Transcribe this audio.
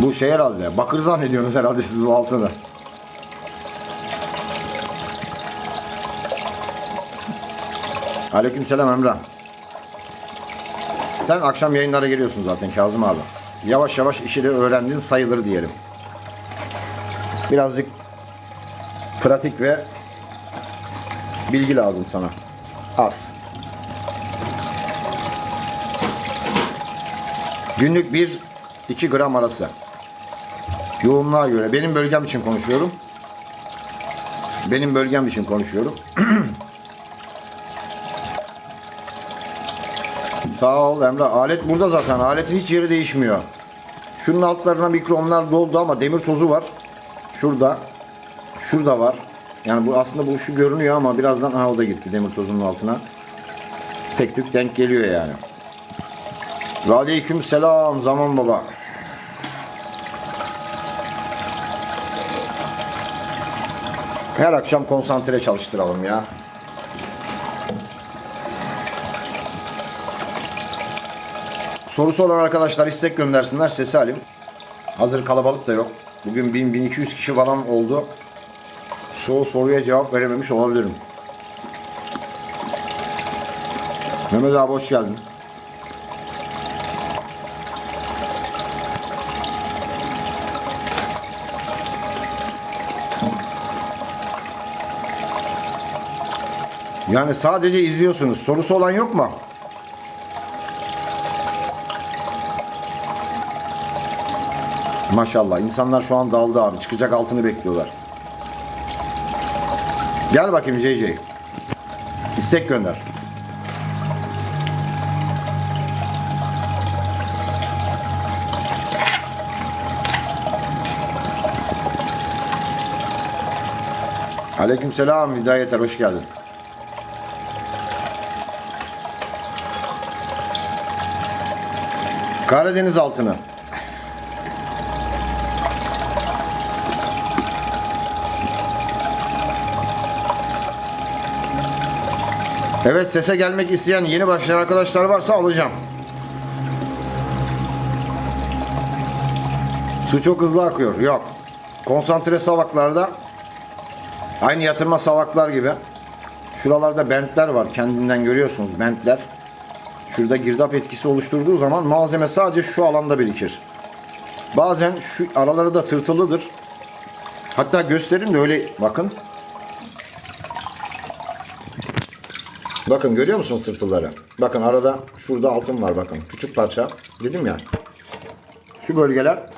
Bu şey herhalde. Bakır zannediyorsunuz herhalde siz bu altını. Aleykümselam Emrah. Sen akşam yayınlara geliyorsun zaten Kazım abi. Yavaş yavaş işi de öğrendin sayılır diyelim. Birazcık pratik ve bilgi lazım sana. Az. Günlük 1-2 gram arası. Yoğunluğa göre. Benim bölgem için konuşuyorum. Benim bölgem için konuşuyorum. Sağ ol Emre. Alet burada zaten. Aletin hiç yeri değişmiyor. Şunun altlarına mikronlar doldu ama demir tozu var. Şurada. Şurada var. Yani bu aslında bu şu görünüyor ama birazdan aha o da gitti demir tozunun altına. Tek tük denk geliyor yani. Ve aleyküm selam zaman baba. Her akşam konsantre çalıştıralım ya. Sorusu olan arkadaşlar istek göndersinler sesi alayım. Hazır kalabalık da yok. Bugün 1000-1200 kişi falan oldu. Çoğu soruya cevap verememiş olabilirim. Mehmet abi hoş geldin. Yani sadece izliyorsunuz. Sorusu olan yok mu? Maşallah. insanlar şu an daldı abi. Çıkacak altını bekliyorlar. Gel bakayım JJ. İstek gönder. Aleykümselam Hidayeter hoş geldin. Karadeniz altını. Evet sese gelmek isteyen yeni başlayan arkadaşlar varsa alacağım. Su çok hızlı akıyor. Yok. Konsantre savaklarda aynı yatırma savaklar gibi. Şuralarda bentler var. Kendinden görüyorsunuz bentler. Şurada girdap etkisi oluşturduğu zaman malzeme sadece şu alanda birikir. Bazen şu araları da tırtılıdır. Hatta göstereyim de öyle bakın. Bakın görüyor musunuz tırtılları? Bakın arada şurada altın var bakın. Küçük parça. Dedim ya. Şu bölgeler